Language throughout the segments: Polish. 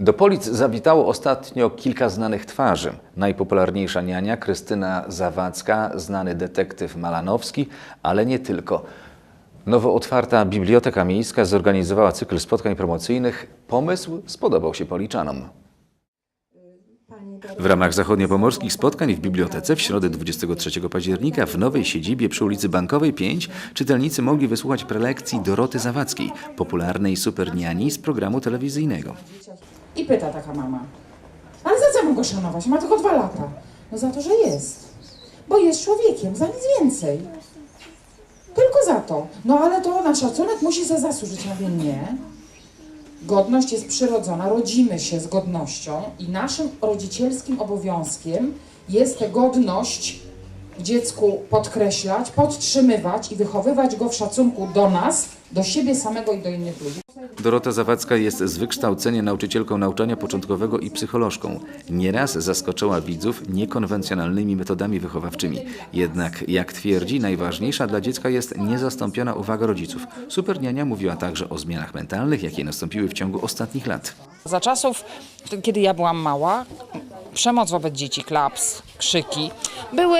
Do Polic zawitało ostatnio kilka znanych twarzy. Najpopularniejsza niania Krystyna Zawadzka, znany detektyw Malanowski, ale nie tylko. Nowo otwarta Biblioteka Miejska zorganizowała cykl spotkań promocyjnych. Pomysł spodobał się Policzanom. W ramach zachodniopomorskich spotkań w bibliotece w środę 23 października w nowej siedzibie przy ulicy Bankowej 5 czytelnicy mogli wysłuchać prelekcji Doroty Zawadzkiej, popularnej superniani z programu telewizyjnego. I pyta taka mama, ale za co mam go szanować? Ma tylko dwa lata. No za to, że jest. Bo jest człowiekiem, za nic więcej. Tylko za to. No ale to na szacunek musi się zasłużyć. Ja mówię, nie. Godność jest przyrodzona, rodzimy się z godnością i naszym rodzicielskim obowiązkiem jest tę godność dziecku podkreślać, podtrzymywać i wychowywać go w szacunku do nas, do siebie samego i do innych ludzi. Dorota Zawadzka jest z wykształcenia nauczycielką nauczania początkowego i psycholożką. Nieraz zaskoczyła widzów niekonwencjonalnymi metodami wychowawczymi. Jednak, jak twierdzi, najważniejsza dla dziecka jest niezastąpiona uwaga rodziców. Superniania mówiła także o zmianach mentalnych, jakie nastąpiły w ciągu ostatnich lat. Za czasów, kiedy ja byłam mała, przemoc wobec dzieci, klaps, krzyki, były,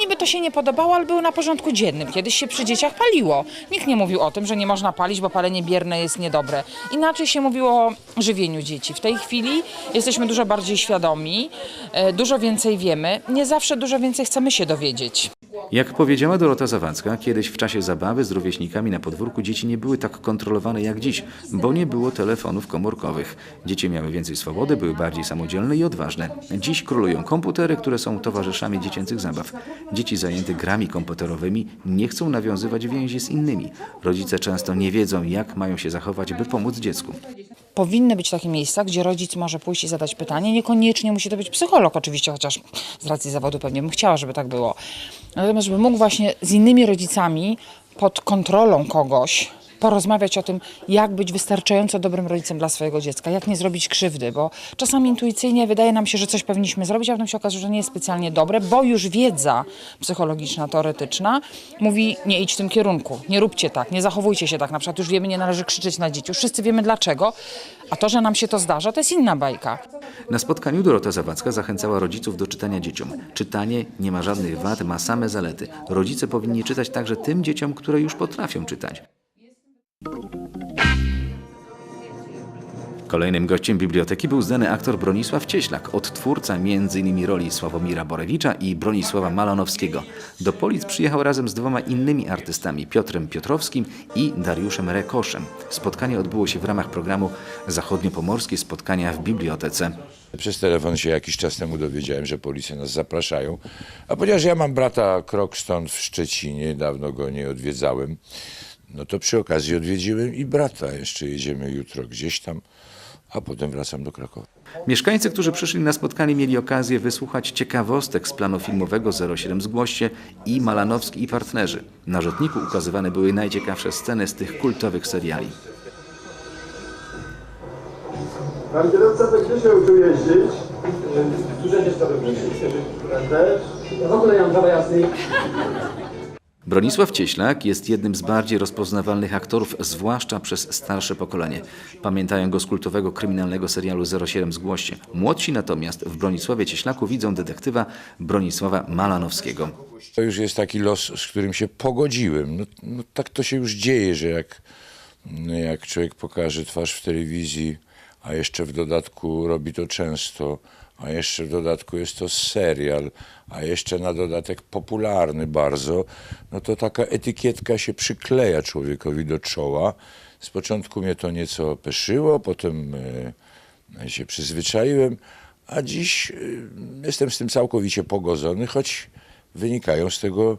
niby to się nie podobało, ale były na porządku dziennym. Kiedyś się przy dzieciach paliło. Nikt nie mówił o tym, że nie można palić, bo palenie bierne jest niedobre. Inaczej się mówiło o żywieniu dzieci. W tej chwili jesteśmy dużo bardziej świadomi, e, dużo więcej wiemy. Nie zawsze dużo więcej chcemy się dowiedzieć. Jak powiedziała Dorota Zawadzka, kiedyś w czasie zabawy z rówieśnikami na podwórku dzieci nie były tak kontrolowane jak dziś, bo nie było telefonów komórkowych. Dzieci miały więcej swobody, były bardziej samodzielne i odważne. Dziś królują komputery, które są towarzyszami dziecięcych zabaw. Dzieci zajęte grami komputerowymi nie chcą nawiązywać więzi z innymi. Rodzice często nie wiedzą, jak mają się zachować, by pomóc dziecku. Powinny być takie miejsca, gdzie rodzic może pójść i zadać pytanie. Niekoniecznie musi to być psycholog, oczywiście, chociaż z racji zawodu pewnie bym chciała, żeby tak było. Natomiast, żeby mógł właśnie z innymi rodzicami pod kontrolą kogoś porozmawiać o tym, jak być wystarczająco dobrym rodzicem dla swojego dziecka, jak nie zrobić krzywdy, bo czasami intuicyjnie wydaje nam się, że coś powinniśmy zrobić, a potem się okazuje, że nie jest specjalnie dobre, bo już wiedza psychologiczna, teoretyczna mówi, nie idź w tym kierunku, nie róbcie tak, nie zachowujcie się tak. Na przykład już wiemy, nie należy krzyczeć na dzieci, już wszyscy wiemy dlaczego, a to, że nam się to zdarza, to jest inna bajka. Na spotkaniu Dorota Zawadzka zachęcała rodziców do czytania dzieciom. Czytanie nie ma żadnych wad, ma same zalety. Rodzice powinni czytać także tym dzieciom, które już potrafią czytać. Kolejnym gościem biblioteki był znany aktor Bronisław Cieślak, odtwórca m.in. roli Sławomira Borewicza i Bronisława Malanowskiego. Do Polic przyjechał razem z dwoma innymi artystami, Piotrem Piotrowskim i Dariuszem Rekoszem. Spotkanie odbyło się w ramach programu Zachodniopomorskie Spotkania w Bibliotece. Przez telefon się jakiś czas temu dowiedziałem, że policja nas zapraszają. A ponieważ ja mam brata krok stąd w Szczecinie, dawno go nie odwiedzałem, no to przy okazji odwiedziłem i brata. Jeszcze jedziemy jutro gdzieś tam, a potem wracam do Krakowa. Mieszkańcy, którzy przyszli na spotkanie, mieli okazję wysłuchać ciekawostek z planu filmowego 07 Zgłoście i Malanowski i partnerzy. Na rzutniku ukazywane były najciekawsze sceny z tych kultowych seriali. Pan kierowca to gdzie się uczył jeździć? W urzędzie statowniczym. Też? W ogóle ja mam prawo jazdy. Bronisław Cieślak jest jednym z bardziej rozpoznawalnych aktorów, zwłaszcza przez starsze pokolenie. Pamiętają go z kultowego kryminalnego serialu 07 Zgłoście. Młodsi natomiast w Bronisławie Cieślaku widzą detektywa Bronisława Malanowskiego. To już jest taki los, z którym się pogodziłem. No, no tak to się już dzieje, że jak, jak człowiek pokaże twarz w telewizji, a jeszcze w dodatku robi to często, a jeszcze w dodatku jest to serial, a jeszcze na dodatek popularny bardzo, no to taka etykietka się przykleja człowiekowi do czoła. Z początku mnie to nieco peszyło, potem e, się przyzwyczaiłem, a dziś e, jestem z tym całkowicie pogodzony, choć wynikają z tego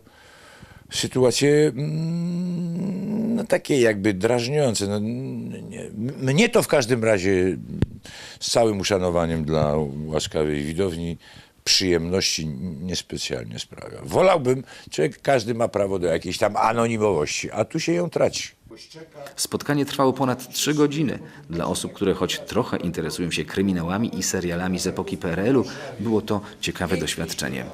sytuacje mm, no, takie jakby drażniące. No, nie, mnie to w każdym razie z całym uszanowaniem dla łaskawej widowni przyjemności niespecjalnie sprawia. Wolałbym, człowiek każdy ma prawo do jakiejś tam anonimowości, a tu się ją traci. Spotkanie trwało ponad trzy godziny. Dla osób, które choć trochę interesują się kryminałami i serialami z epoki PRL-u, było to ciekawe doświadczenie.